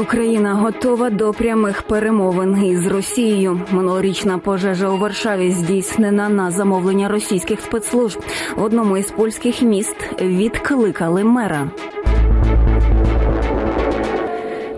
Україна готова до прямих перемовин із Росією. Минулорічна пожежа у Варшаві здійснена на замовлення російських спецслужб. В одному із польських міст відкликали мера.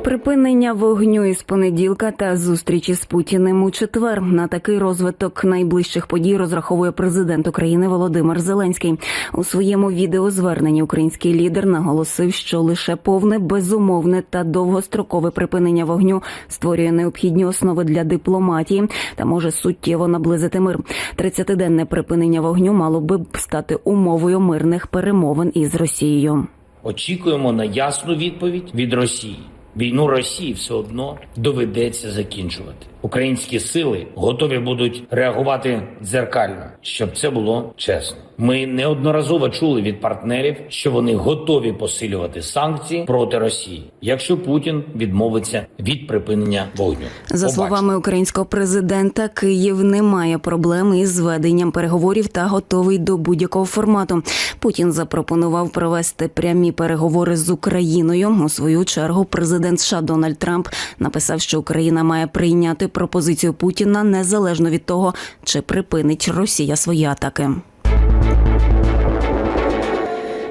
Припинення вогню із понеділка та зустрічі з Путіним у четвер. На такий розвиток найближчих подій розраховує президент України Володимир Зеленський. У своєму відеозверненні український лідер наголосив, що лише повне безумовне та довгострокове припинення вогню створює необхідні основи для дипломатії та може суттєво наблизити мир. 30-денне припинення вогню мало би стати умовою мирних перемовин із Росією. Очікуємо на ясну відповідь від Росії. Війну Росії все одно доведеться закінчувати. Українські сили готові будуть реагувати дзеркально, щоб це було чесно. Ми неодноразово чули від партнерів, що вони готові посилювати санкції проти Росії, якщо Путін відмовиться від припинення вогню. За Побачимо. словами українського президента, Київ не має проблем із веденням переговорів та готовий до будь-якого формату. Путін запропонував провести прямі переговори з Україною. У свою чергу президент США Дональд Трамп написав, що Україна має прийняти пропозицію Путіна незалежно від того, чи припинить Росія свої атаки.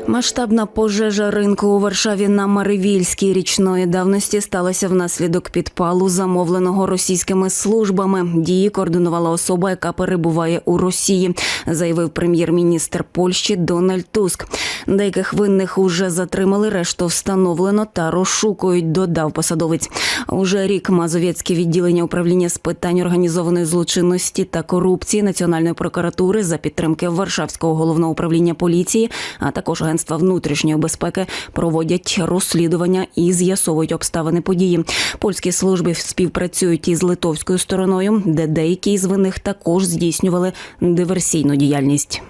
Масштабна пожежа ринку у Варшаві на Маривільській річної давності сталася внаслідок підпалу, замовленого російськими службами. Дії координувала особа, яка перебуває у Росії, заявив прем'єр-міністр Польщі Дональд Туск. Деяких винних уже затримали, решту встановлено та розшукують. Додав посадовець. Уже рік Мазовецьке відділення управління з питань організованої злочинності та корупції Національної прокуратури за підтримки Варшавського головного управління поліції, а також агентства внутрішньої безпеки проводять розслідування і з'ясовують обставини події. Польські служби співпрацюють із литовською стороною, де деякі з винних також здійснювали диверсійну діяльність.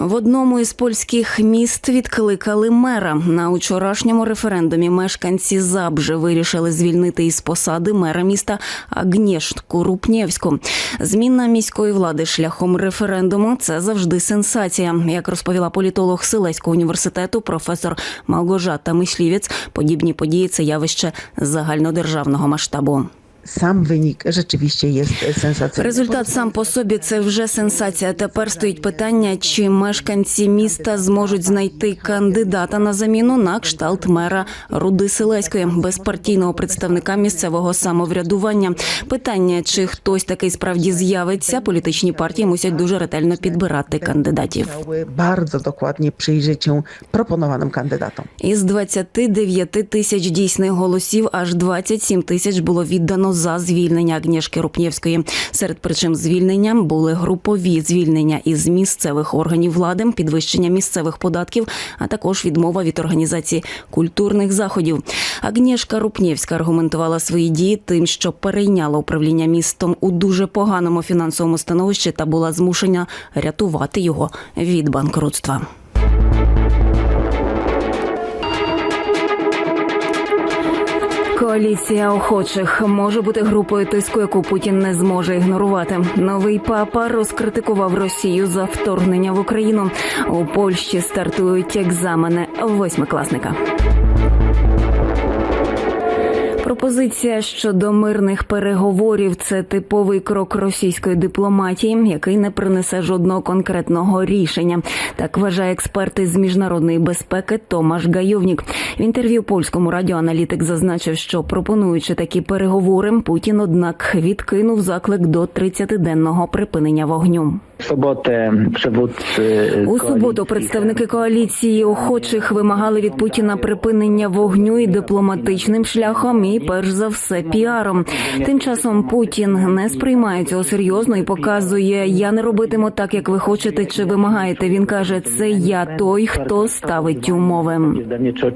В одному із польських міст відкликали мера. На вчорашньому референдумі мешканці Забже вирішили звільнити із посади мера міста Агнєшку Рупнєвську. Зміна міської влади шляхом референдуму це завжди сенсація. Як розповіла політолог Силеського університету, професор Малгожата Мишлівець, подібні події це явище загальнодержавного масштабу. Sam wynik rzeczywiście jest sensacyjny. Результат сам по собі це вже сенсація. Тепер стоїть питання, чи мешканці міста зможуть знайти кандидата на заміну на кшталт мера Руди Селеської, безпартійного представника місцевого самоврядування. Питання, чи хтось такий справді з'явиться, політичні партії мусять дуже ретельно підбирати кандидатів. Bardzo dokładnie przyjrzeć proponowanym kandydatom. Із 29 тисяч дійсних голосів аж 27 тисяч було віддано за звільнення Агнєшки Рупнєвської. Серед причин звільнення були групові звільнення із місцевих органів влади, підвищення місцевих податків, а також відмова від організації культурних заходів. Агнєшка Рупнєвська аргументувала свої дії тим, що перейняла управління містом у дуже поганому фінансовому становищі та була змушена рятувати його від банкрутства. Коаліція охочих може бути групою тиску, яку Путін не зможе ігнорувати. Новий папа розкритикував Росію за вторгнення в Україну. У Польщі стартують екзамени восьмикласника. Пропозиція щодо мирних переговорів це типовий крок російської дипломатії, який не принесе жодного конкретного рішення. Так вважає експерт із міжнародної безпеки Томаш Гайовнік. В інтерв'ю польському радіоаналітик зазначив, що пропонуючи такі переговори, Путін однак відкинув заклик до 30-денного припинення вогню. W sobotę У суботу представники коаліції охочих вимагали від Путіна припинення вогню і дипломатичним шляхом, і перш за все піаром. Тим часом Путін не сприймає цього серйозно і показує: я не робитиму так, як ви хочете чи вимагаєте. Він каже, це я той, хто ставить умови.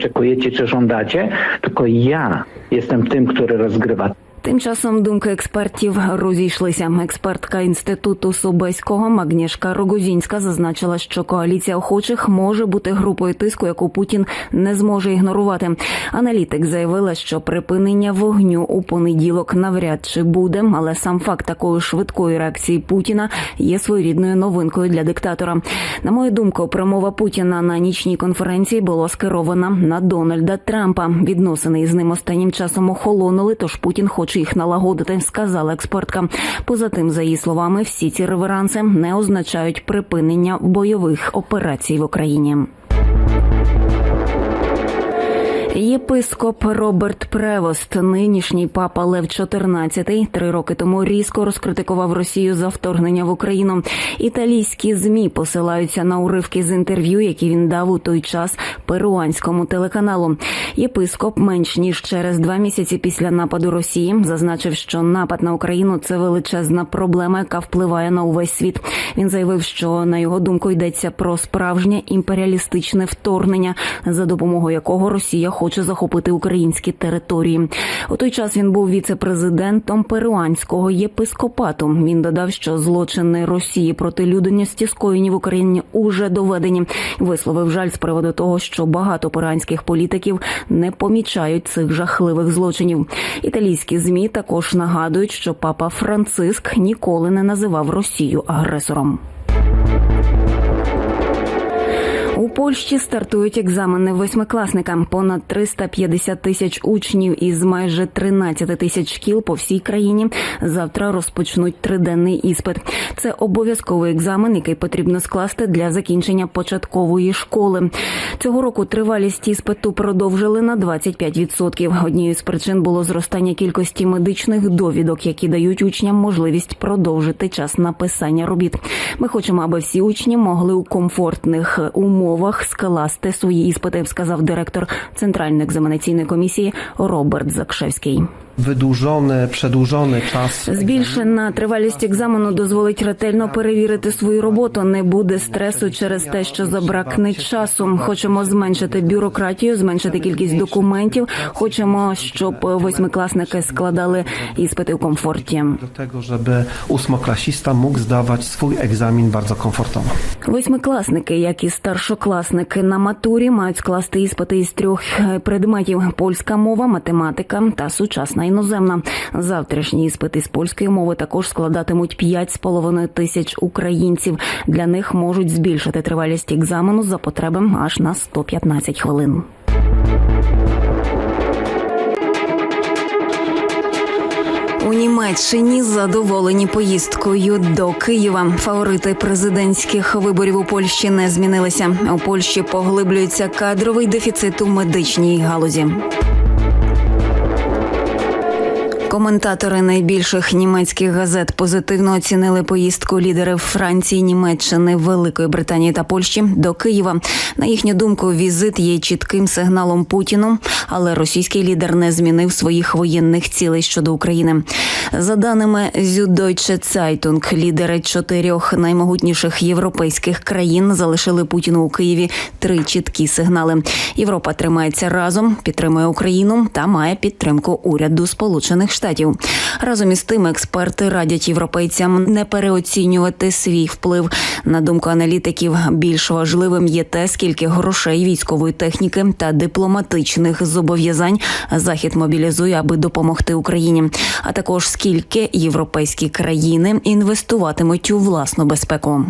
oczekujecie, czy żądacie, tylko ja jestem tym, który rozgrywa Тим часом думки експертів розійшлися. Експертка інституту Собеського Магнішка Рогозінська зазначила, що коаліція охочих може бути групою тиску, яку Путін не зможе ігнорувати. Аналітик заявила, що припинення вогню у понеділок навряд чи буде, але сам факт такої швидкої реакції Путіна є своєрідною новинкою для диктатора. На мою думку, промова Путіна на нічній конференції була скерована на Дональда Трампа. Відносини із ним останнім часом охолонули, тож Путін хоче їх налагодити, сказала експертка. Поза тим, за її словами, всі ці реверанси не означають припинення бойових операцій в Україні. Єпископ Роберт Превост, нинішній папа Лев XIV, три роки тому різко розкритикував Росію за вторгнення в Україну. Італійські змі посилаються на уривки з інтерв'ю, які він дав у той час перуанському телеканалу. Єпископ менш ніж через два місяці після нападу Росії зазначив, що напад на Україну це величезна проблема, яка впливає на увесь світ. Він заявив, що на його думку йдеться про справжнє імперіалістичне вторгнення, за допомогою якого Росія хоче захопити українські території. У той час він був віце-президентом перуанського єпископату. Він додав, що злочини Росії проти людяності скоєні в Україні уже доведені. Висловив жаль з приводу того, що багато перуанських політиків не помічають цих жахливих злочинів. Італійські змі також нагадують, що папа Франциск ніколи не називав Росію агресором. Польщі стартують екзамени восьмикласникам. Понад 350 тисяч учнів із майже 13 тисяч шкіл по всій країні завтра розпочнуть триденний іспит. Це обов'язковий екзамен, який потрібно скласти для закінчення початкової школи. Цього року тривалість іспиту продовжили на 25%. Однією з причин було зростання кількості медичних довідок, які дають учням можливість продовжити час написання робіт. Ми хочемо, аби всі учні могли у комфортних умовах скласти свої іспити, сказав директор Центральної екзаменаційної комісії Роберт Закшевський. Wydłużony, przedłużony czas. Збільшена тривалість екзамену дозволить ретельно перевірити свою роботу. Не буде стресу через те, що забракне часу. Хочемо зменшити бюрократію, зменшити кількість документів. Хочемо, щоб восьмикласники складали іспити у комфорті. Do tego, żeby ósmoklasista mógł zdawać swój egzamin bardzo komfortowo. Восьмикласники, як і старшокласники на матурі, мають скласти іспити із трьох предметів: польська мова, математика та сучасна іноземна. Завтрашні іспити з польської мови також складатимуть 5,5 тисяч українців. Для них можуть збільшити тривалість екзамену за потреби аж на 115 хвилин. У Німеччині задоволені поїздкою до Києва. Фаворити президентських виборів у Польщі не змінилися. У Польщі поглиблюється кадровий дефіцит у медичній галузі. Коментатори найбільших німецьких газет позитивно оцінили поїздку лідерів Франції, Німеччини, Великої Британії та Польщі до Києва. На їхню думку, візит є чітким сигналом Путіну, але російський лідер не змінив своїх воєнних цілей щодо України. За даними Süddeutsche Zeitung, лідери чотирьох наймогутніших європейських країн залишили Путіну у Києві три чіткі сигнали. Європа тримається разом, підтримує Україну та має підтримку уряду Сполучених Штатів. Разом із тим, експерти радять європейцям не переоцінювати свій вплив. На думку аналітиків, більш важливим є те, скільки грошей, військової техніки та дипломатичних зобов'язань захід мобілізує, аби допомогти Україні, а також скільки європейські країни інвестуватимуть у власну безпеку.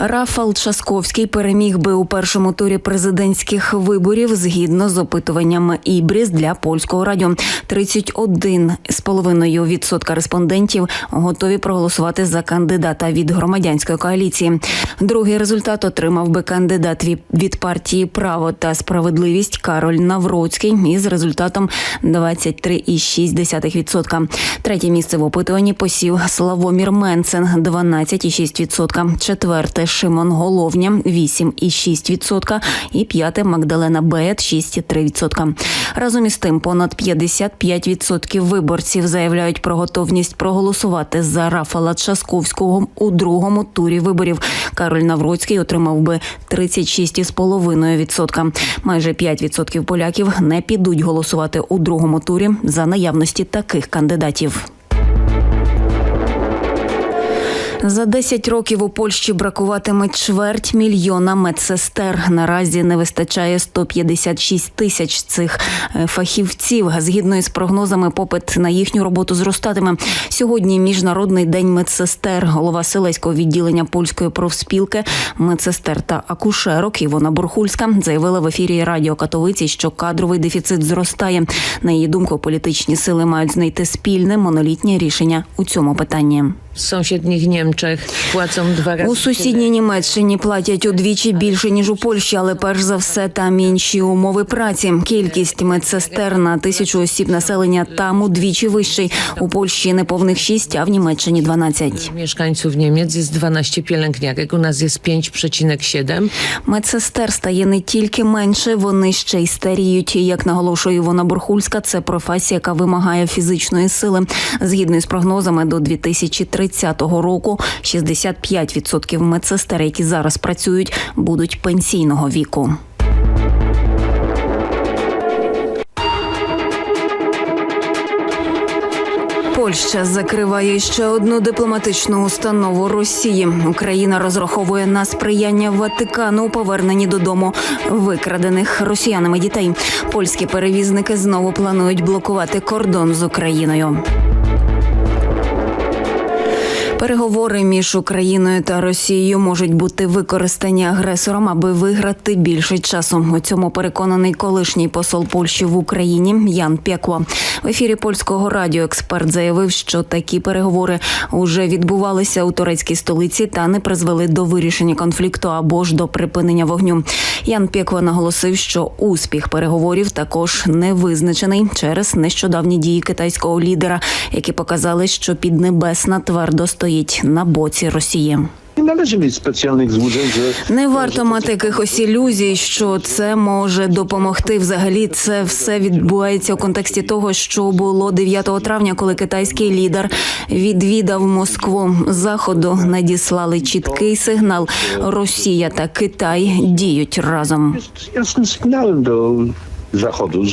Рафал Часковський переміг би у першому турі президентських виборів згідно з опитуваннями Ібріс для польського радіо. 31,5% респондентів готові проголосувати за кандидата від громадянської коаліції. Другий результат отримав би кандидат від партії Право та справедливість Кароль Навроцький із результатом 23,6%. Третє місце в опитуванні посів Славомір Менцен 12,6%. Четверте Шимон Головня 8,6% і п'яте Магдалена Беєт 6,3%. Разом із тим, понад 55% виборців заявляють про готовність проголосувати за Рафала Часковського у другому турі виборів. Кароль Навроцький отримав би 36,5%. Майже 5% поляків не підуть голосувати у другому турі за наявності таких кандидатів. За 10 років у Польщі бракуватиме чверть мільйона медсестер. Наразі не вистачає 156 тисяч цих е, фахівців. Згідно із прогнозами, попит на їхню роботу зростатиме. Сьогодні міжнародний день медсестер. Голова селеського відділення польської профспілки медсестер та акушерок Івона Бурхульська заявила в ефірі Радіо Катовиці, що кадровий дефіцит зростає. На її думку, політичні сили мають знайти спільне монолітнє рішення у цьому питанні. W sąsiednich Niemczech płacą dwa razy У сусідній Німеччині платять удвічі більше ніж у Польщі, але перш за все там інші умови праці. Кількість медсестер на тисячу осіб населення там удвічі вищий. У Польщі неповних шість, а в Німеччині 12. tyle mieszkańców Niemiec jest 12 pielęgniarek, u nas jest 5,7. Медсестер стає не тільки менше, вони ще й старіють. Як наголошує Івона Бурхульська, це професія, яка вимагає фізичної сили. Згідно із прогнозами, до 2030 року 65% медсестер, які зараз працюють, будуть пенсійного віку. Польща закриває ще одну дипломатичну установу Росії. Україна розраховує на сприяння Ватикану у поверненні додому викрадених росіянами дітей. Польські перевізники знову планують блокувати кордон з Україною. Переговори між Україною та Росією можуть бути використані агресором, аби виграти більше часу. У цьому переконаний колишній посол Польщі в Україні Ян Пєкло. В ефірі польського радіо експерт заявив, що такі переговори вже відбувалися у турецькій столиці та не призвели до вирішення конфлікту або ж до припинення вогню. Ян Пєкло наголосив, що успіх переговорів також не визначений через нещодавні дії китайського лідера, які показали, що Піднебесна твердо стоїть на боці Росії. Не варто мати якихось ілюзій, що це може допомогти. Взагалі, це все відбувається у контексті того, що було 9 травня, коли китайський лідер відвідав Москву. Заходу надіслали чіткий сигнал. Росія та Китай діють разом. jest jasnym sygnałem do Zachodu,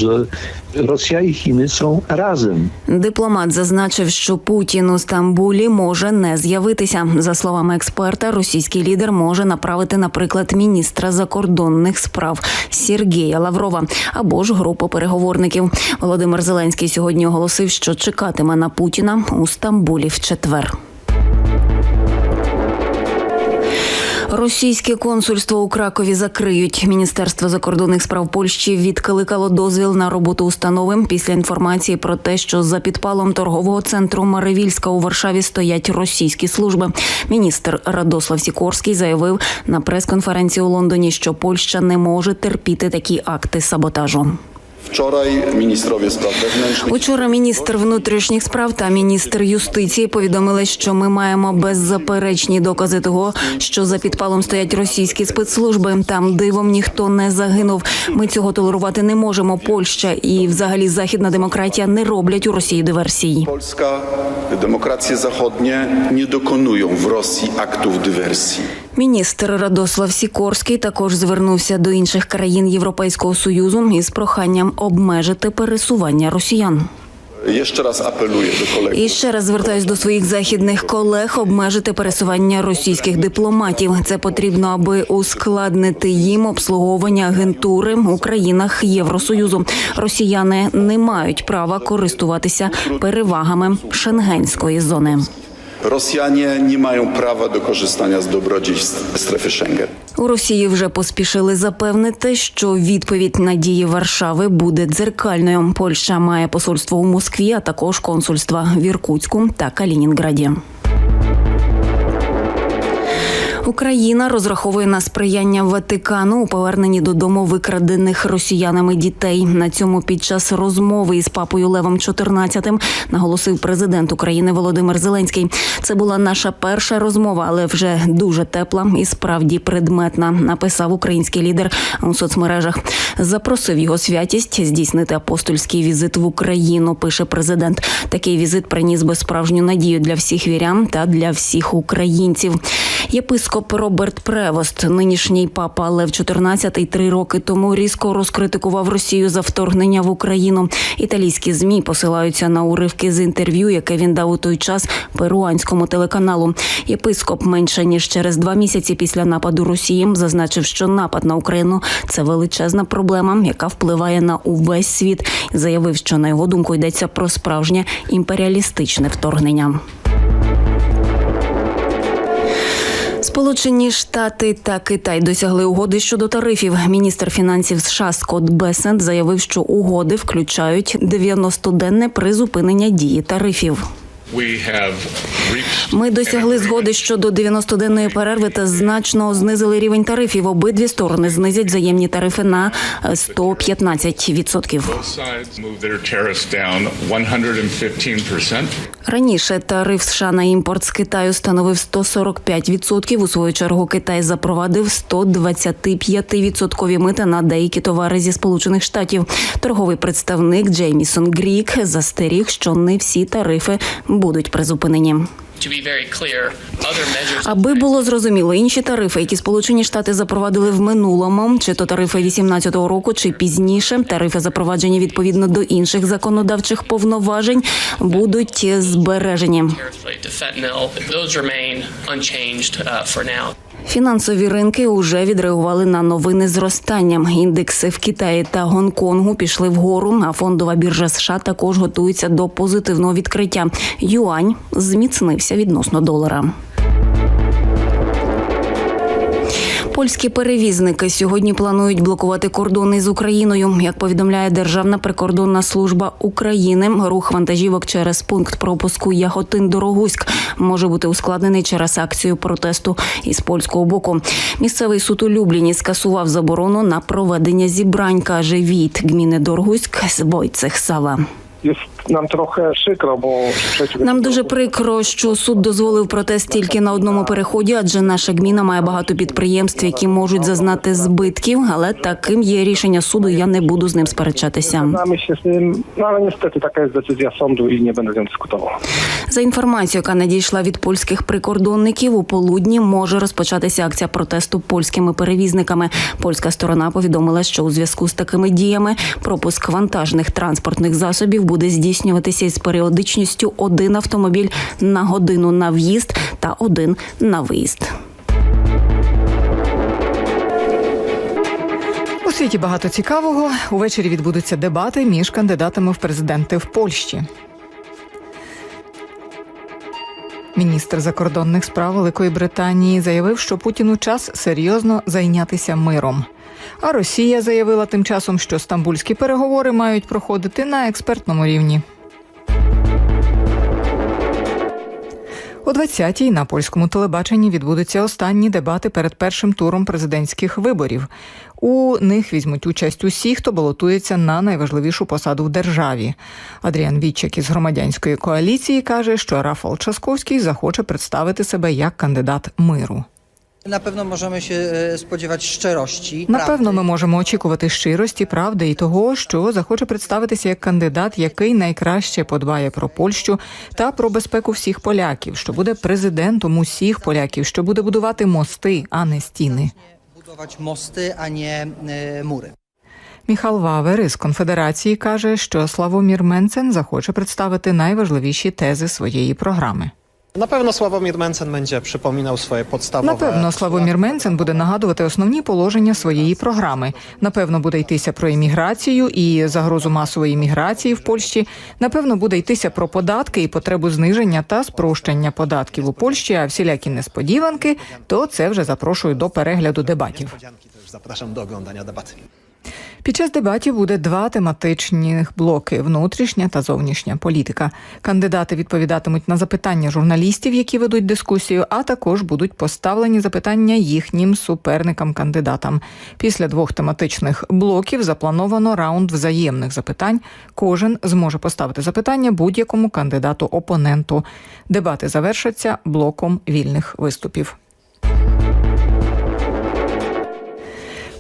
Rosja i Chiny są razem. Дипломат зазначив, що Путін у Стамбулі може не з'явитися. За словами експерта, російський лідер може направити, наприклад, міністра закордонних справ Сергія Лаврова або ж групу переговорників. Володимир Зеленський сьогодні оголосив, що чекатиме на Путіна у Стамбулі в четвер. Російське консульство у Кракові закриють. Міністерство закордонних справ Польщі відкликало дозвіл на роботу установи після інформації про те, що за підпалом торгового центру Маревільська у Варшаві стоять російські служби. Міністр Радослав Сікорський заявив на прес-конференції у Лондоні, що Польща не може терпіти такі акти саботажу. Wczoraj ministrowie spraw wewnętrznych Учора міністр внутрішніх справ та міністр юстиції повідомили, що ми маємо беззаперечні докази того, що за підпалом стоять російські спецслужби. Там дивом ніхто не загинув. Ми цього толерувати не можемо. Польща і, взагалі, західна демократія не роблять у Росії диверсій. Polska, demokracje zachodnie nie dokonują w Rosji aktów dywersji. Міністр Радослав Сікорський також звернувся до інших країн Європейського союзу із проханням обмежити пересування росіян. Jeszcze raz apeluję do kolegów. І ще раз звертаюсь до своїх західних колег обмежити пересування російських дипломатів. Це потрібно, аби ускладнити їм обслуговування агентури у країнах Євросоюзу. Росіяни не мають права користуватися перевагами шенгенської зони. Rosjanie не мають права до korzystania з добродійств стрефи Шенген. У Росії вже поспішили запевнити, що відповідь на дії Варшави буде дзеркальною. Польща має посольство у Москві, а також консульства в Іркутську та Калінінграді. Україна розраховує на сприяння Ватикану у поверненні додому викрадених росіянами дітей. На цьому під час розмови із папою Левом XIV наголосив президент України Володимир Зеленський. Це була наша перша розмова, але вже дуже тепла і справді предметна. Написав український лідер у соцмережах. Запросив його святість здійснити апостольський візит в Україну. Пише президент. Такий візит приніс би справжню надію для всіх вірян та для всіх українців. Єпископ Роберт Превост, нинішній папа Лев XIV, три роки тому різко розкритикував Росію за вторгнення в Україну. Італійські змі посилаються на уривки з інтерв'ю, яке він дав у той час перуанському телеканалу. Єпископ менше ніж через два місяці після нападу Росії зазначив, що напад на Україну це величезна проблема, яка впливає на увесь світ. Заявив, що на його думку йдеться про справжнє імперіалістичне вторгнення. Сполучені Штати та Китай досягли угоди щодо тарифів. Міністр фінансів США Скотт Бесент заявив, що угоди включають 90-денне призупинення дії тарифів. Ми досягли згоди щодо 90-денної перерви та значно знизили рівень тарифів. Обидві сторони знизять взаємні тарифи на е, 115%. Both sides moved their tariffs down 115%. Раніше тариф США на імпорт з Китаю становив 145%. У свою чергу Китай запровадив 125% мита на деякі товари зі Сполучених Штатів. Торговий представник Джеймісон Грік застеріг, що не всі тарифи будуть призупинені. Аби було зрозуміло, інші тарифи, які Сполучені Штати запровадили в минулому, чи то тарифи 18-го року, чи пізніше, тарифи запроваджені відповідно до інших законодавчих повноважень, будуть збережені. Фінансові ринки уже відреагували на новини зростання. Індекси в Китаї та Гонконгу пішли вгору. А фондова біржа США також готується до позитивного відкриття. Юань зміцнився відносно долара. Польські перевізники сьогодні планують блокувати кордони з Україною. Як повідомляє Державна прикордонна служба України, рух вантажівок через пункт пропуску Яготин Дорогуськ може бути ускладнений через акцію протесту із польського боку. Місцевий суд у Любліні скасував заборону на проведення зібрань, каже Війт гміни Дорогуськ Войцех Сава. Trochę przykro, bo przeciw... Нам дуже прикро, що суд дозволив протест тільки на одному переході, адже наша гміна має багато підприємств, які можуть зазнати збитків. Але таким є рішення суду. Я не буду з ним сперечатися. No ale niestety taka jest decyzja sądu i nie będę z nią dyskutował. За інформацією, яка надійшла від польських прикордонників, у полудні може розпочатися акція протесту польськими перевізниками. Польська сторона повідомила, що у зв'язку з такими діями пропуск вантажних транспортних засобів буде здійснюватися із періодичністю один автомобіль на годину на в'їзд та один на виїзд. У світі багато цікавого. Увечері відбудуться дебати між кандидатами в президенти в Польщі. Міністр закордонних справ Великої Британії заявив, що Путіну час серйозно зайнятися миром. А Росія заявила тим часом, що стамбульські переговори мають проходити на експертному рівні. О 20-й на польському телебаченні відбудуться останні дебати перед першим туром президентських виборів. У них візьмуть участь усі, хто балотується на найважливішу посаду в державі. Адріан Вітчик із громадянської коаліції каже, що Рафал Часковський захоче представити себе як кандидат миру. Na pewno możemy się e, spodziewać szczerości. Напевно, ми можемо очікувати щирості, правди і того, що захоче представитися як кандидат, який найкраще подбає про Польщу та про безпеку всіх поляків, що буде президентом усіх поляків, що буде будувати мости, а не стіни. mosty, a nie e, mury. Міхал Вавер із конфедерації каже, що Славомір Менцен захоче представити найважливіші тези своєї програми. Na pewno Sławomir Mencen będzie przypominał swoje podstawowe... Напевно, Славомір Менцен буде нагадувати основні положення своєї програми. Напевно, буде йтися про імміграцію і загрозу масової імміграції в Польщі. Напевно, буде йтися про податки і потребу зниження та спрощення податків у Польщі. А всілякі несподіванки, то це вже запрошую до перегляду дебатів. Zapraszam do oglądania debaty. Під час дебатів буде два тематичні блоки: внутрішня та зовнішня політика. Кандидати відповідатимуть на запитання журналістів, які ведуть дискусію, а також будуть поставлені запитання їхнім суперникам-кандидатам. Після двох тематичних блоків заплановано раунд взаємних запитань. Кожен зможе поставити запитання будь-якому кандидату-опоненту. Дебати завершаться блоком вільних виступів.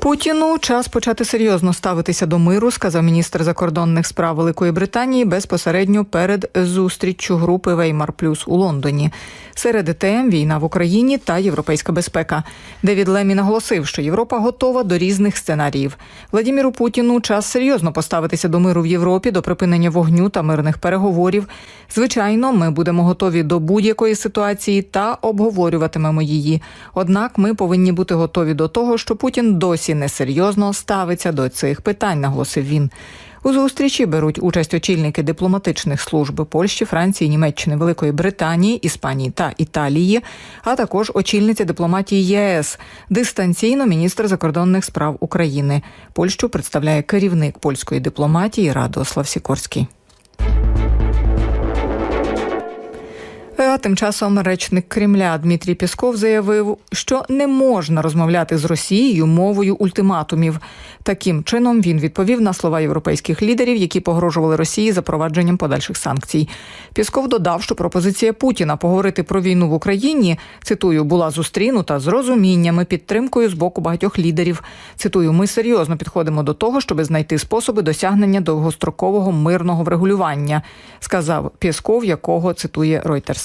Путіну час почати серйозно ставитися до миру, сказав міністр закордонних справ Великої Британії безпосередньо перед зустріччю групи Веймар Плюс у Лондоні. Серед тем війна в Україні та європейська безпека. Девід Лемі наголосив, що Європа готова до різних сценаріїв. Владіміру Путіну час серйозно поставитися до миру в Європі, до припинення вогню та мирних переговорів. Звичайно, ми будемо готові до будь-якої ситуації та обговорюватимемо її. Однак ми повинні бути готові до того, що Путін досі несерйозно ставиться до цих питань, наголосив він. У зустрічі беруть участь очільники дипломатичних служб Польщі, Франції, Німеччини, Великої Британії, Іспанії та Італії, а також очільниця дипломатії ЄС, дистанційно міністр закордонних справ України. Польщу представляє керівник польської дипломатії Радослав Сікорський. А тим часом речник Кремля Дмитрій Пісков заявив, що не можна розмовляти з Росією мовою ультиматумів. Таким чином він відповів на слова європейських лідерів, які погрожували Росії запровадженням подальших санкцій. Пісков додав, що пропозиція Путіна поговорити про війну в Україні цитую була зустрінута з розумінням і підтримкою з боку багатьох лідерів. Цитую, ми серйозно підходимо до того, щоб знайти способи досягнення довгострокового мирного врегулювання, сказав Пісков, якого цитує Reuters.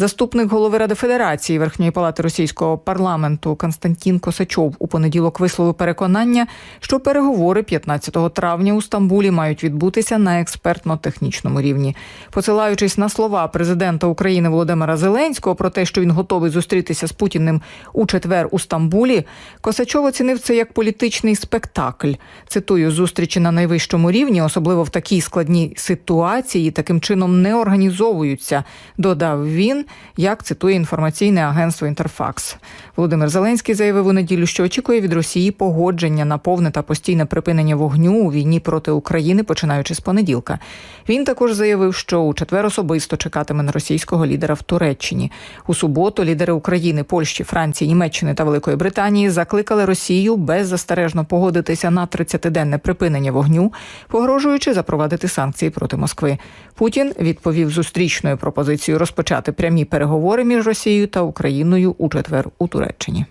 Заступник голови Ради Федерації Верхньої палати російського парламенту Константін Косачов у понеділок висловив переконання, що переговори 15 травня у Стамбулі мають відбутися на експертно-технічному рівні. Посилаючись на слова президента України Володимира Зеленського про те, що він готовий зустрітися з Путіним у четвер у Стамбулі, Косачов оцінив це як політичний спектакль. Цитую зустрічі на найвищому рівні, особливо в такій складній ситуації, таким чином не організовуються. Додав він, як цитує інформаційне агентство Інтерфакс. Володимир Зеленський заявив у неділю, що очікує від Росії погодження на повне та постійне припинення вогню у війні проти України, починаючи з понеділка. Він також заявив, що у четвер особисто чекатиме на російського лідера в Туреччині. У суботу лідери України, Польщі, Франції, Німеччини та Великої Британії закликали Росію беззастережно погодитися на 30-денне припинення вогню, погрожуючи запровадити санкції проти Москви. Путін відповів зустрічною пропозицією розпочати прямі переговори між Росією та Україною у четвер у Туреччині.